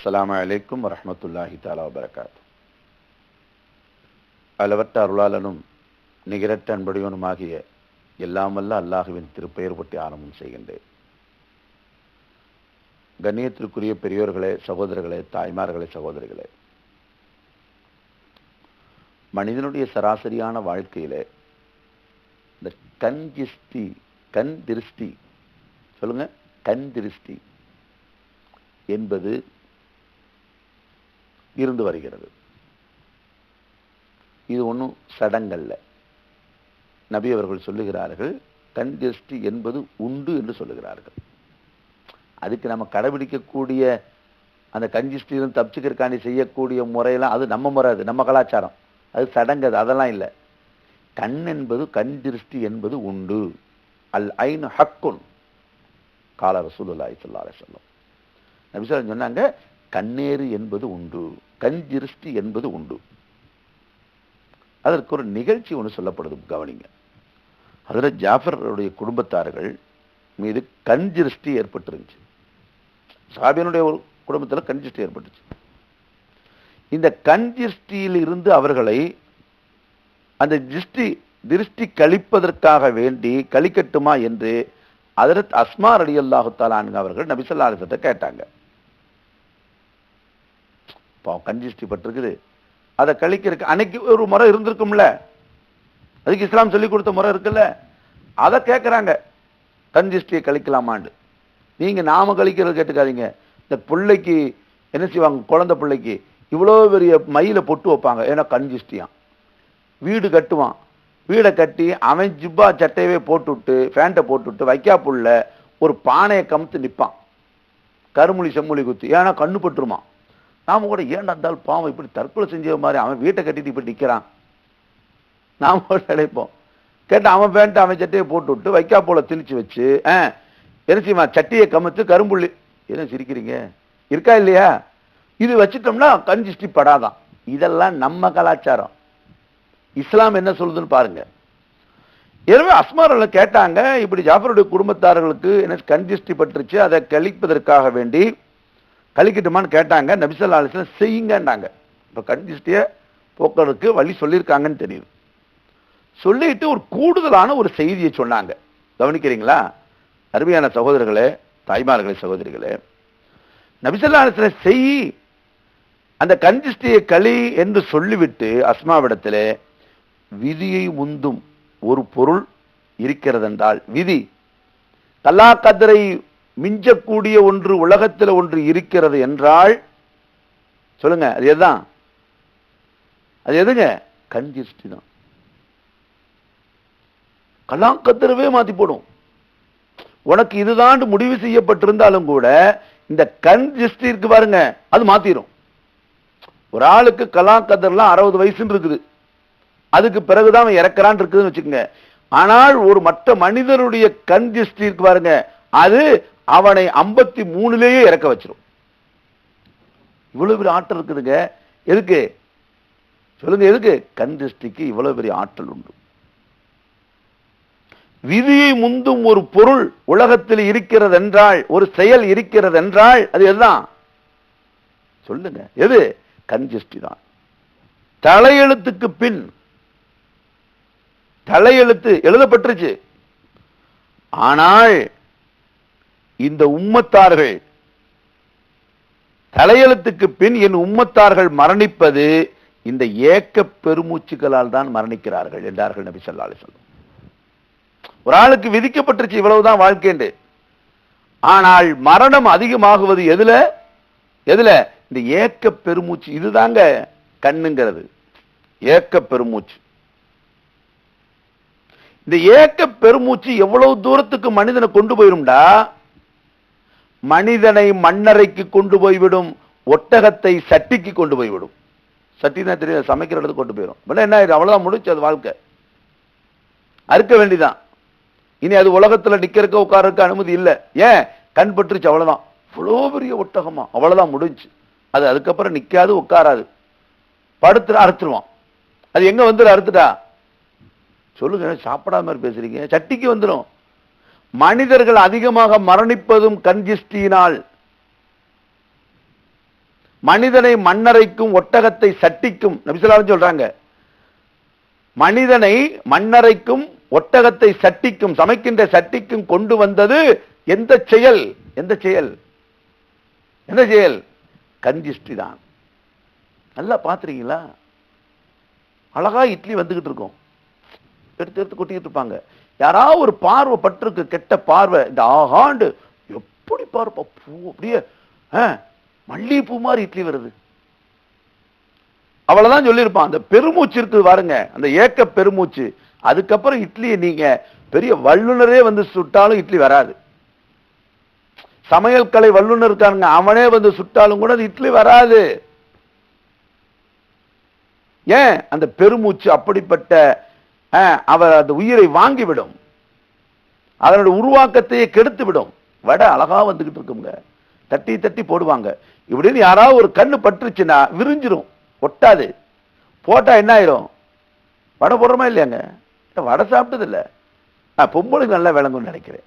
அஸ்லாம் வலைக்கும் வரமத்துல்லாஹி தாலா வபரகாத் அளவற்ற அருளாளனும் நிகரற்ற அன்புடையவனுமாகிய எல்லாம் அல்லாஹுவின் திருப்பெயர் பற்றி ஆரம்பம் செய்கின்றேன். கண்ணியத்திற்குரிய பெரியோர்களே சகோதரர்களே தாய்மார்களே சகோதரிகளே. மனிதனுடைய சராசரியான வாழ்க்கையிலே இந்த கண் திருஷ்டி கண் திருஷ்டி சொல்லுங்க. கண் திருஷ்டி என்பது இருந்து வருகிறது. இது ஒன்றும் சடங்கல்ல. நபி அவர்கள் சொல்லுகிறார்கள் கண் திருஷ்டி என்பது உண்டு என்று சொல்லுகிறார்கள். அதுக்கு நம்ம கடைபிடிக்கக்கூடிய அந்த கஞ்சிஷ்டியிலும் தப்பிச்சுக்கிறக்காண்டி செய்யக்கூடிய முறையெல்லாம் அது நம்ம முறை அது நம்ம கலாச்சாரம். அது சடங்கு அது அதெல்லாம் இல்லை. கண் என்பது கண் திருஷ்டி என்பது உண்டு. அல் ஐன் ஹக்குன். கால ரசூலுல்லாஹி ஸல்லல்லாஹு சொல்லும் வஸல்லம். சொன்னாங்க கண்ணேறு என்பது உண்டு கண் திருஷ்டி என்பது உண்டு. அதற்கு ஒரு நிகழ்ச்சி ஒன்று சொல்லப்படுது கவனிங்க. அதில் ஜாஃபருடைய குடும்பத்தார்கள் மீது கண் திருஷ்டி ஏற்பட்டுருந்துச்சு. சாபியனுடைய ஒரு குடும்பத்தில் கண் திருஷ்டி ஏற்பட்டுச்சு. இந்த கண் திருஷ்டியில் இருந்து அவர்களை அந்த திருஷ்டி திருஷ்டி கழிப்பதற்காக வேண்டி கழிக்கட்டுமா என்று அதரத் அஸ்மா அலி அல்லாஹு அவர்கள் நபிசல்லா அலிசத்தை கேட்டாங்க. பாவம் கண் பட்டிருக்குது. அதை கழிக்கிறதுக்கு அன்னைக்கு ஒரு முறை இருந்திருக்கும்ல. அதுக்கு இஸ்லாம் சொல்லி கொடுத்த முறை இருக்குல்ல. அதை கேட்குறாங்க கஞ்சிஷ்டியை கழிக்கலாமாண்டு நீங்க நாம கழிக்கிறது கேட்டுக்காதீங்க. இந்த பிள்ளைக்கு என்ன செய்வாங்க? குழந்தை பிள்ளைக்கு இவ்வளோ பெரிய மயில பொட்டு வைப்பாங்க. ஏன்னா கண் வீடு கட்டுவான். வீடை கட்டி அவன் ஜிப்பா சட்டையவே போட்டுவிட்டு ஃபேண்ட்டை போட்டுவிட்டு வைக்கா ஒரு பானையை கமுத்து நிற்பான் கருமொழி செம்மொழி குத்து. ஏன்னா கண்ணு பட்டுருமா? நாம கூட ஏன்டா இருந்தாலும் பாவம் இப்படி தற்கொலை செஞ்ச மாதிரி அவன் வீட்டை கட்டிட்டு இப்படி நிற்கிறான் நாம் கூட நினைப்போம் கேட்டால் அவன் பேண்ட்டு அவன் சட்டையை போட்டு விட்டு வைக்கா போல திணிச்சு வச்சு ஆ என்ன செய்யுமா? சட்டியை கமுத்து கரும்புள்ளி. என்ன சிரிக்கிறீங்க? இருக்கா இல்லையா? இது வச்சுட்டோம்னா கண் படாதான். இதெல்லாம் நம்ம கலாச்சாரம். இஸ்லாம் என்ன சொல்லுதுன்னு பாருங்க. எனவே அஸ்மாரில் கேட்டாங்க இப்படி ஜாஃபருடைய குடும்பத்தார்களுக்கு என்ன கஞ்சிஷ்டி பட்டுருச்சு அதை கழிப்பதற்காக வேண்டி கழிக்கட்டுமான்னு கேட்டாங்க. நபிசல்லா அலிஸ்லாம் செய்யுங்கன்னாங்க. இப்போ கஞ்சிஷ்டியை போக்குவரத்துக்கு போக்குறதுக்கு வழி சொல்லியிருக்காங்கன்னு தெரியுது. சொல்லிட்டு ஒரு கூடுதலான ஒரு செய்தியை சொன்னாங்க. கவனிக்கிறீங்களா? அருமையான சகோதரர்களே தாய்மார்களே சகோதரிகளே. நபிசல்லா அலிஸ்லாம் செய் அந்த கஞ்சிஷ்டியை களி என்று சொல்லிவிட்டு அஸ்மாவிடத்திலே விதியை உந்தும் ஒரு பொருள் இருக்கிறதென்றால் விதி. கல்லா கதிரை மிஞ்சக்கூடிய ஒன்று உலகத்தில் ஒன்று இருக்கிறது என்றால் சொல்லுங்க அது எதுதான்? அது எதுங்க? கஞ்சிஷ்டி தான். கலாக்கத்திரவே மாத்தி போடும். உனக்கு இதுதான் முடிவு செய்யப்பட்டிருந்தாலும் கூட இந்த கண் திருஷ்டி இருக்கு பாருங்க அது மாத்திரும். ஒரு ஆளுக்கு கலாக்கதர்லாம் அறுபது வயசுன்னு இருக்குது. அதுக்கு பிறகுதான் அவன் இறக்குறான் இருக்குதுன்னு வச்சுக்கோங்க. ஆனால் ஒரு மற்ற மனிதனுடைய கண் திருஷ்டி இருக்கு பாருங்க. அது அவனை ஐம்பத்தி மூணுலேயே இறக்க வச்சிரும். இவ்வளவு பெரிய ஆற்றல் இருக்குதுங்க. எதுக்கு? சொல்லுங்க எதுக்கு? கண் திருஷ்டிக்கு இவ்வளவு பெரிய ஆற்றல் உண்டு. விதியை முந்தும் ஒரு பொருள் உலகத்தில் இருக்கிறது என்றால் ஒரு செயல் இருக்கிறது என்றால் அது எதுதான்? சொல்லுங்க எது? கஞ்சிஷ்டி தான் தலையெழுத்துக்கு பின் தலையெழுத்து எழுதப்பட்டுருச்சு. ஆனால் இந்த உம்மத்தார்கள் தலையெழுத்துக்கு பின் என் உம்மத்தார்கள் மரணிப்பது இந்த ஏக்க பெருமூச்சுகளால் தான் மரணிக்கிறார்கள் என்றார்கள் நபி சொல்லா அலைஹி ஒரு ஆளுக்கு விதிக்கப்பட்டுருச்சு இவ்வளவுதான் வாழ்க்கைண்டு ஆனால் மரணம் அதிகமாகுவது எதுல? எதுல? இந்த ஏக்க பெருமூச்சு. இதுதாங்க கண்ணுங்கிறது. ஏக்க பெருமூச்சு. இந்த ஏக்க பெருமூச்சு எவ்வளவு தூரத்துக்கு மனிதனை கொண்டு போயிரும்டா? மனிதனை மண்ணறைக்கு கொண்டு போய்விடும் ஒட்டகத்தை சட்டிக்கு கொண்டு போய்விடும். சட்டி தான் தெரியும் சமைக்கிற இடத்துக்கு கொண்டு போயிடும் இப்ப என்ன ஆயிடும் அவ்வளவுதான் முடிச்சு அது வாழ்க்கை. அறுக்க வேண்டிதான். இனி அது உலகத்துல நிக்கிறக்க உட்காரக்கு அனுமதி இல்லை. ஏன்? கண் பட்டுருச்சு அவ்வளவுதான். இவ்வளோ பெரிய ஒட்டகமா? அவ்வளவுதான் முடிஞ்சு. அது அதுக்கப்புறம் நிக்காது உட்காராது. படுத்து அறுத்துருவான். அது எங்க வந்துடும் அறுத்துட்டா? சொல்லுங்க சாப்பிடாம மாதிரி பேசுறீங்க. சட்டிக்கு வந்துடும் மனிதர்கள் அதிகமாக மரணிப்பதும் கஞ்சிஷ்டியினால் மனிதனை மண்ணறைக்கும் ஒட்டகத்தை சட்டிக்கும் நபிசலாம் சொல்றாங்க. மனிதனை மண்ணறைக்கும் ஒட்டகத்தை சட்டிக்கும் சமைக்கின்ற சட்டிக்கும் கொண்டு வந்தது எந்த செயல்? எந்த செயல்? எந்த செயல்? கஞ்சிஷ்டி தான் நல்லா பார்த்துறீங்களா அழகா இட்லி வந்துகிட்டு இருக்கும். எடுத்து எடுத்து கொட்டிக்கிட்டு இருப்பாங்க. யாராவது ஒரு பார்வை பட்டிருக்கு கெட்ட பார்வை இந்த ஆகாண்டு எப்படி பார்ப்பா பூ அப்படியே மல்லிகைப்பூ மாதிரி இட்லி வருது. அவ்வளவுதான் சொல்லியிருப்பான். அந்த பெருமூச்சு இருக்குது பாருங்க அந்த ஏக்க பெருமூச்சு. அதுக்கப்புறம் இட்லியை நீங்க பெரிய வல்லுநரே வந்து சுட்டாலும் இட்லி வராது. சமையல் கலை வல்லுநர் இருக்கானுங்க அவனே வந்து சுட்டாலும் கூட அது இட்லி வராது. ஏன்? அந்த பெருமூச்சு அப்படிப்பட்ட அவர் அந்த உயிரை வாங்கிவிடும். அதனுடைய உருவாக்கத்தையே கெடுத்து விடும் வடை அழகா வந்துகிட்டு இருக்குங்க. தட்டி தட்டி போடுவாங்க. இப்படின்னு யாராவது ஒரு கண்ணு பட்டுருச்சுன்னா விரிஞ்சிரும். ஒட்டாது. போட்டா என்ன ஆயிரும்? வடை போடுறோமா இல்லையாங்க? வடை சாப்பிட்டது இல்லை நான் பொம்பளுக்கு நல்லா விளங்கும்னு நினைக்கிறேன்.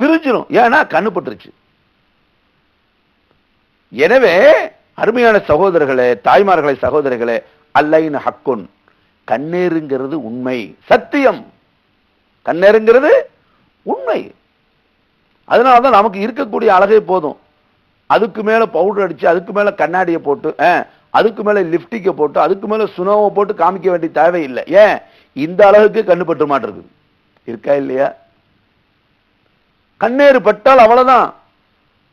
பிரிஞ்சிடும் ஏன்னா கண்ணு பட்டுருச்சு. எனவே அருமையான சகோதரர்களே தாய்மார்களே சகோதரர்களே அல்லைன் ஹக்குன். கண்ணீருங்கிறது உண்மை. சத்தியம். கண்ணீருங்கிறது உண்மை. அதனால தான் நமக்கு இருக்கக்கூடிய அழகே போதும். அதுக்கு மேல பவுடர் அடிச்சு அதுக்கு மேல கண்ணாடியை போட்டு அதுக்கு மேல லிப்டிக்கை போட்டு அதுக்கு மேல சுனோவை போட்டு காமிக்க வேண்டிய தேவையில்லை. ஏன்? இந்த அளவுக்கு கண்ணு பட்டு மாட்டிருக்குது இருக்கா இல்லையா? கண்ணேறு பட்டால் அவ்வளவுதான்.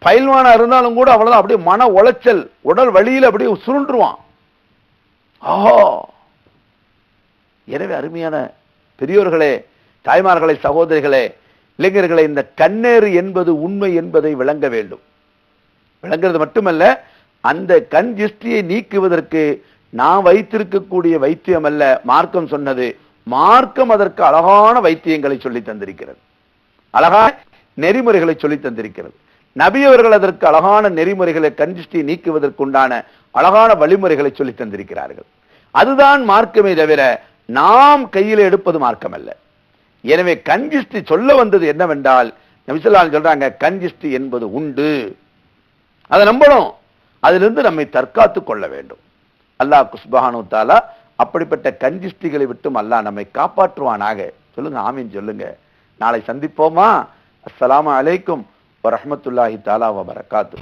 பயில்வானா இருந்தாலும் கூட அவ்வளவுதான். அப்படியே மன உளைச்சல் உடல் வழியில் அப்படியே சுருண்டுருவான். ஆஹோ! எனவே அருமையான பெரியோர்களே தாய்மார்களே சகோதரிகளே இளைஞர்களே இந்த கண்ணேறு என்பது உண்மை என்பதை விளங்க வேண்டும். விளங்குறது மட்டுமல்ல அந்த கண் திருஷ்டியை நீக்குவதற்கு நான் வைத்திருக்கக்கூடிய வைத்தியம் அல்ல மார்க்கம் சொன்னது. மார்க்கம் அதற்கு அழகான வைத்தியங்களை சொல்லி தந்திருக்கிறது. அழகான நெறிமுறைகளை சொல்லி தந்திருக்கிறது. நபி அவர்கள் அதற்கு அழகான நெறிமுறைகளை கண் திருஷ்டியை நீக்குவதற்குண்டான அழகான வழிமுறைகளை சொல்லி தந்திருக்கிறார்கள். அதுதான் மார்க்கமே தவிர நாம் கையில் எடுப்பது மார்க்கம் அல்ல எனவே கஞ்சிஷ்டி சொல்ல வந்தது என்னவென்றால் நபிசல்லால் சொல்றாங்க கஞ்சிஷ்டி என்பது உண்டு. அதை நம்பணும். அதிலிருந்து நம்மை தற்காத்துக் கொள்ள வேண்டும். அல்லாஹ் குஸ்பஹானு தாலா அப்படிப்பட்ட கஞ்சிஷ்டிகளை விட்டும் அல்லாஹ் நம்மை காப்பாற்றுவானாக. சொல்லுங்க ஆமீன் சொல்லுங்க. நாளை சந்திப்போமா? அஸ்லாம் அலைக்கும் வரஹ்மத்துல்லாஹி தாலா வபரகாத்து.